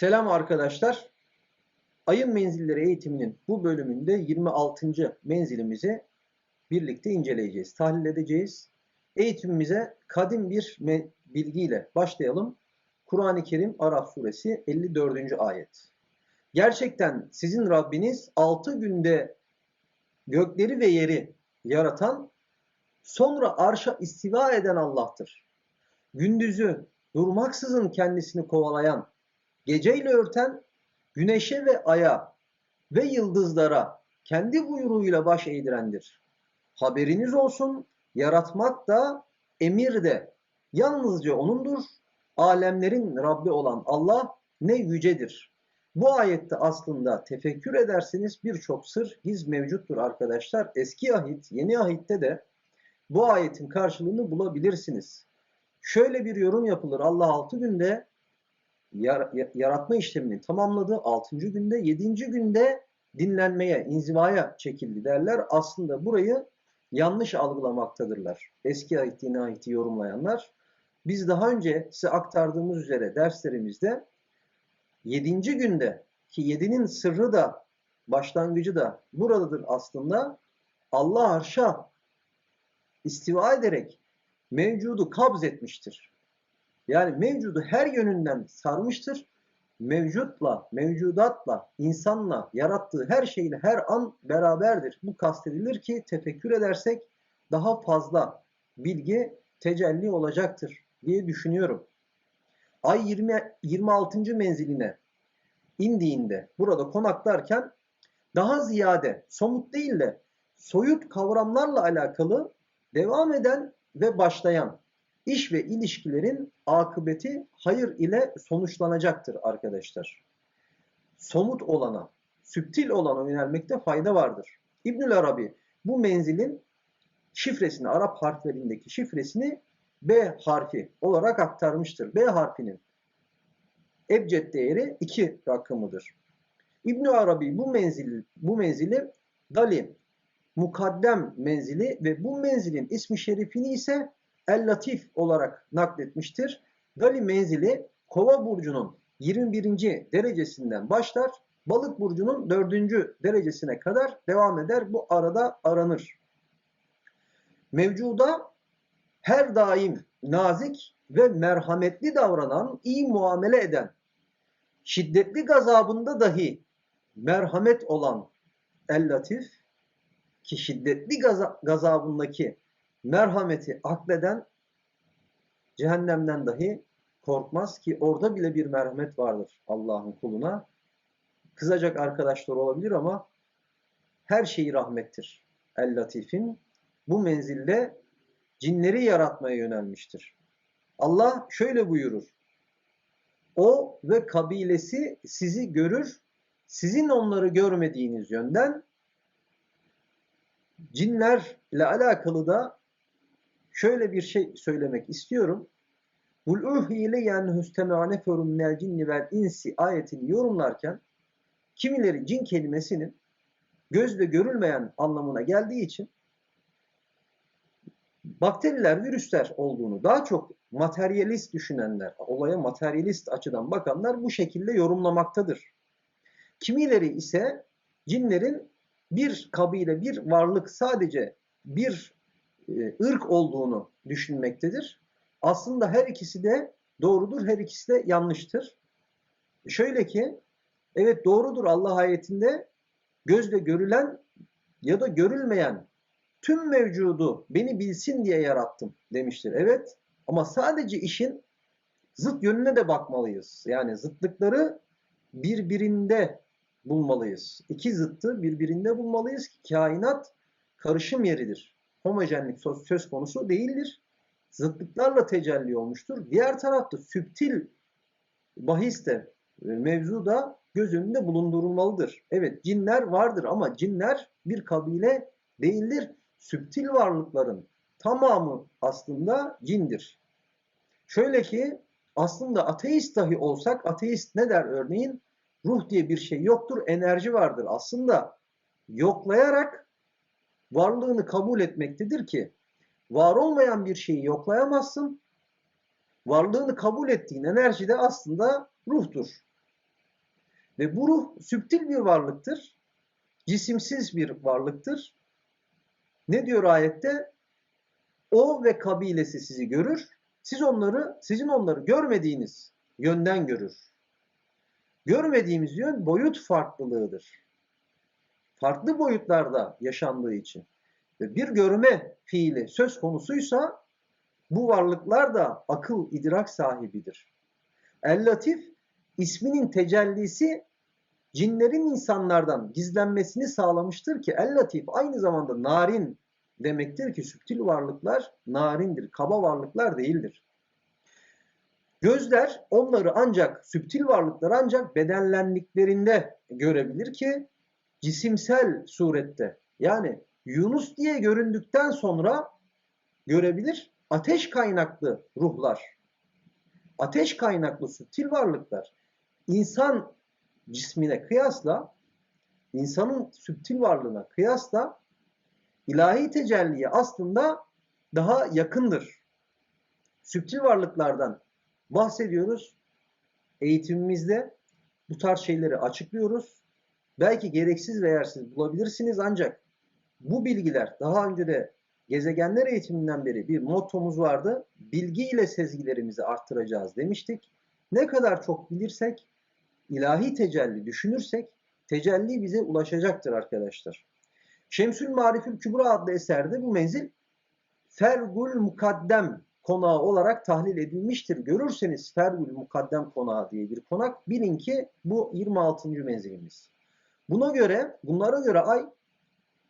Selam arkadaşlar. Ayın menzilleri eğitiminin bu bölümünde 26. menzilimizi birlikte inceleyeceğiz, tahlil edeceğiz. Eğitimimize kadim bir bilgiyle başlayalım. Kur'an-ı Kerim Araf suresi 54. ayet. Gerçekten sizin Rabbiniz 6 günde gökleri ve yeri yaratan, sonra arşa istiva eden Allah'tır. Gündüzü durmaksızın kendisini kovalayan, geceyle örten, güneşe ve aya ve yıldızlara kendi buyruğuyla baş eğdirendir. Haberiniz olsun, yaratmak da, emir de yalnızca O'nundur. Alemlerin Rabbi olan Allah ne yücedir. Bu ayette aslında tefekkür ederseniz birçok sır, giz mevcuttur arkadaşlar. Eski ahit, yeni ahitte de bu ayetin karşılığını bulabilirsiniz. Şöyle bir yorum yapılır. Allah 6 günde yaratma işlemini tamamladı. 6. günde, 7. günde dinlenmeye, inzivaya çekildi derler. Aslında burayı yanlış algılamaktadırlar. Eski ayet, yeni ayeti yorumlayanlar. Biz daha önce size aktardığımız üzere derslerimizde 7. günde ki 7'nin sırrı da başlangıcı da buradadır aslında. Allah arşa istiva ederek mevcudu kabz etmiştir. Yani mevcudu her yönünden sarmıştır. Mevcutla, mevcudatla, insanla, yarattığı her şeyle her an beraberdir. Bu kastedilir ki tefekkür edersek daha fazla bilgi tecelli olacaktır diye düşünüyorum. Ay 20, 26. menziline indiğinde burada konaklarken daha ziyade somut değil de soyut kavramlarla alakalı devam eden ve başlayan iş ve ilişkilerin akıbeti hayır ile sonuçlanacaktır arkadaşlar. Somut olana, süptil olana yönelmekte fayda vardır. İbnül Arabi bu menzilin şifresini, Arap harflerindeki şifresini B harfi olarak aktarmıştır. B harfinin ebced değeri 2 rakamıdır. İbn Arabi bu menzil bu menzili Dali mukaddem menzili ve bu menzilin ismi şerifini ise El Latif olarak nakletmiştir. Dali menzili Kova burcunun 21. derecesinden başlar. Balık burcunun 4. derecesine kadar devam eder. Bu arada aranır. Mevcuda her daim nazik ve merhametli davranan, iyi muamele eden, şiddetli gazabında dahi merhamet olan El Latif ki şiddetli gaza- gazabındaki merhameti akleden cehennemden dahi korkmaz ki orada bile bir merhamet vardır Allah'ın kuluna. Kızacak arkadaşlar olabilir ama her şeyi rahmettir. El Latif'in bu menzilde cinleri yaratmaya yönelmiştir. Allah şöyle buyurur. O ve kabilesi sizi görür, sizin onları görmediğiniz yönden cinlerle alakalı da şöyle bir şey söylemek istiyorum. Kul uhiyle yani hüstemâne ferum minel cinni vel insi ayetini yorumlarken kimileri cin kelimesinin gözle görülmeyen anlamına geldiği için bakteriler, virüsler olduğunu daha çok materyalist düşünenler, olaya materyalist açıdan bakanlar bu şekilde yorumlamaktadır. Kimileri ise cinlerin bir kabile, bir varlık sadece bir ırk olduğunu düşünmektedir. Aslında her ikisi de doğrudur, her ikisi de yanlıştır. Şöyle ki, evet doğrudur Allah ayetinde gözle görülen ya da görülmeyen tüm mevcudu beni bilsin diye yarattım demiştir. Evet ama sadece işin zıt yönüne de bakmalıyız. Yani zıtlıkları birbirinde bulmalıyız. İki zıttı birbirinde bulmalıyız ki kainat karışım yeridir. Homojenlik söz, konusu değildir. Zıtlıklarla tecelli olmuştur. Diğer tarafta süptil bahis de e, mevzu da göz önünde bulundurulmalıdır. Evet cinler vardır ama cinler bir kabile değildir. Süptil varlıkların tamamı aslında cindir. Şöyle ki aslında ateist dahi olsak ateist ne der örneğin? Ruh diye bir şey yoktur, enerji vardır. Aslında yoklayarak varlığını kabul etmektedir ki var olmayan bir şeyi yoklayamazsın. Varlığını kabul ettiğin enerji de aslında ruhtur. Ve bu ruh süptil bir varlıktır. Cisimsiz bir varlıktır. Ne diyor ayette? O ve kabilesi sizi görür. Siz onları, sizin onları görmediğiniz yönden görür. Görmediğimiz yön boyut farklılığıdır. Farklı boyutlarda yaşandığı için. Ve bir görme fiili söz konusuysa bu varlıklar da akıl, idrak sahibidir. El-Latif isminin tecellisi cinlerin insanlardan gizlenmesini sağlamıştır ki El-Latif aynı zamanda narin demektir ki süptil varlıklar narindir, kaba varlıklar değildir. Gözler onları ancak süptil varlıklar ancak bedenlendiklerinde görebilir ki cisimsel surette yani Yunus diye göründükten sonra görebilir ateş kaynaklı ruhlar, ateş kaynaklı süptil varlıklar insan cismine kıyasla insanın süptil varlığına kıyasla ilahi tecelliye aslında daha yakındır. Süptil varlıklardan bahsediyoruz. Eğitimimizde bu tarz şeyleri açıklıyoruz. Belki gereksiz ve yersiz bulabilirsiniz ancak bu bilgiler daha önce de gezegenler eğitiminden beri bir mottomuz vardı. Bilgi ile sezgilerimizi arttıracağız demiştik. Ne kadar çok bilirsek, ilahi tecelli düşünürsek tecelli bize ulaşacaktır arkadaşlar. Şemsül Marifül Kübra adlı eserde bu menzil Fergul Mukaddem konağı olarak tahlil edilmiştir. Görürseniz Fergul Mukaddem konağı diye bir konak bilin ki bu 26. menzilimiz. Buna göre, bunlara göre ay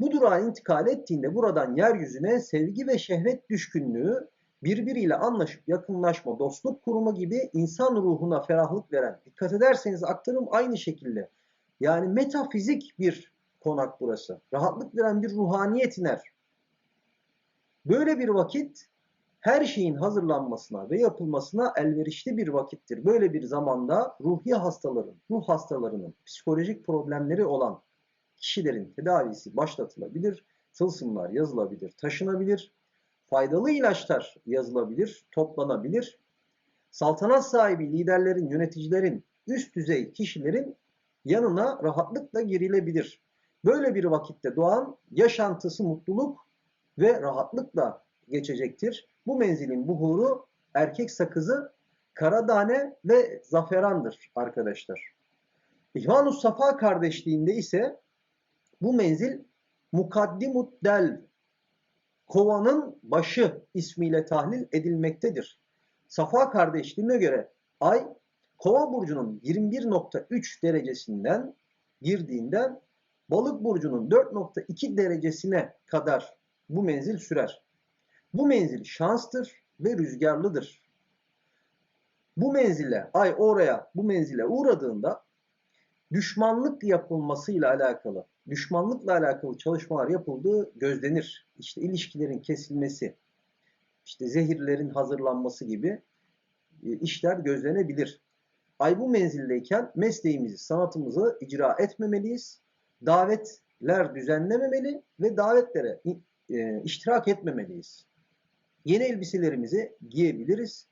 bu durağa intikal ettiğinde buradan yeryüzüne sevgi ve şehvet düşkünlüğü, birbiriyle anlaşıp yakınlaşma, dostluk kurumu gibi insan ruhuna ferahlık veren, dikkat ederseniz aktarım aynı şekilde. Yani metafizik bir konak burası. Rahatlık veren bir ruhaniyet iner. Böyle bir vakit her şeyin hazırlanmasına ve yapılmasına elverişli bir vakittir. Böyle bir zamanda ruhi hastaların, ruh hastalarının psikolojik problemleri olan kişilerin tedavisi başlatılabilir, tılsımlar yazılabilir, taşınabilir, faydalı ilaçlar yazılabilir, toplanabilir. Saltanat sahibi liderlerin, yöneticilerin, üst düzey kişilerin yanına rahatlıkla girilebilir. Böyle bir vakitte doğan yaşantısı mutluluk ve rahatlıkla geçecektir. Bu menzilin buhuru erkek sakızı, karadane ve zaferandır arkadaşlar. İhvanus Safa kardeşliğinde ise bu menzil Mukaddimut Del kovanın başı ismiyle tahlil edilmektedir. Safa kardeşliğine göre ay kova burcunun 21.3 derecesinden girdiğinden balık burcunun 4.2 derecesine kadar bu menzil sürer. Bu menzil şanstır ve rüzgarlıdır. Bu menzile, ay oraya, bu menzile uğradığında düşmanlık yapılmasıyla alakalı, düşmanlıkla alakalı çalışmalar yapıldığı gözlenir. İşte ilişkilerin kesilmesi, işte zehirlerin hazırlanması gibi e, işler gözlenebilir. Ay bu menzildeyken mesleğimizi, sanatımızı icra etmemeliyiz. Davetler düzenlememeli ve davetlere e, iştirak etmemeliyiz. Yeni elbiselerimizi giyebiliriz.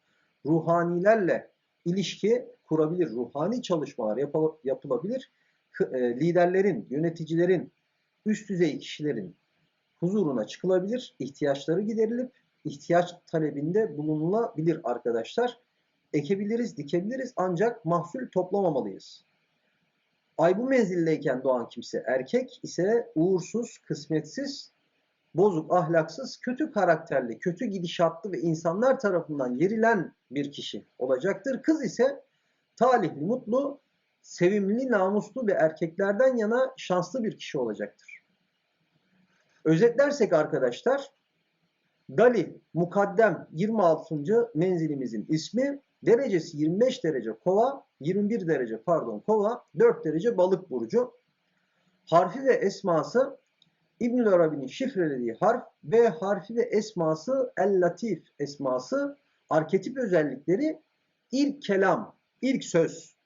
Ruhanilerle ilişki kurabilir. Ruhani çalışmalar yapılabilir. E, liderlerin, yöneticilerin, üst düzey kişilerin huzuruna çıkılabilir. ihtiyaçları giderilip ihtiyaç talebinde bulunulabilir arkadaşlar. Ekebiliriz, dikebiliriz ancak mahsul toplamamalıyız. Ay bu menzildeyken doğan kimse erkek ise uğursuz, kısmetsiz, bozuk, ahlaksız, kötü karakterli, kötü gidişatlı ve insanlar tarafından yerilen bir kişi olacaktır. Kız ise talihli, mutlu, sevimli, namuslu ve erkeklerden yana şanslı bir kişi olacaktır. Özetlersek arkadaşlar, Dali Mukaddem 26. menzilimizin ismi derecesi 25 derece kova, 21 derece pardon kova, 4 derece balık burcu. Harfi ve esması İbnül Arabi'nin şifrelediği harf B harfi ve esması el-latif esması arketip özellikleri ilk kelam, ilk söz.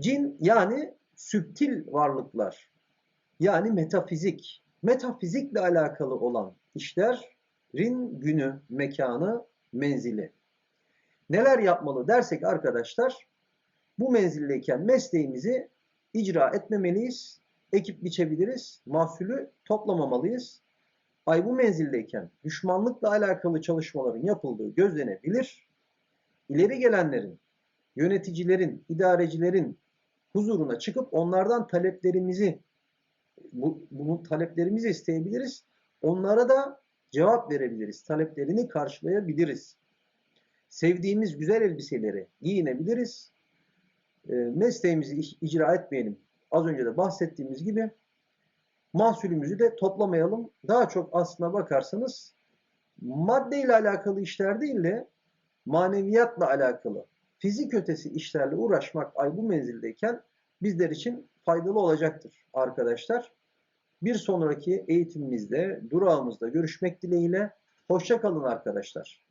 Cin yani süptil varlıklar. Yani metafizik. Metafizikle alakalı olan işlerin günü, mekanı, menzili. Neler yapmalı dersek arkadaşlar Bu menzildeyken mesleğimizi icra etmemeliyiz. Ekip biçebiliriz. Mahsulü toplamamalıyız. Ay bu menzildeyken düşmanlıkla alakalı çalışmaların yapıldığı gözlenebilir. İleri gelenlerin, yöneticilerin, idarecilerin huzuruna çıkıp onlardan taleplerimizi bu, bunu taleplerimizi isteyebiliriz. Onlara da cevap verebiliriz. Taleplerini karşılayabiliriz. Sevdiğimiz güzel elbiseleri giyinebiliriz. E, mesleğimizi ic- icra etmeyelim. Az önce de bahsettiğimiz gibi mahsulümüzü de toplamayalım. Daha çok aslına bakarsanız madde ile alakalı işler değil de maneviyatla alakalı fizik ötesi işlerle uğraşmak ay bu menzildeyken bizler için faydalı olacaktır arkadaşlar. Bir sonraki eğitimimizde, durağımızda görüşmek dileğiyle. Hoşça kalın arkadaşlar.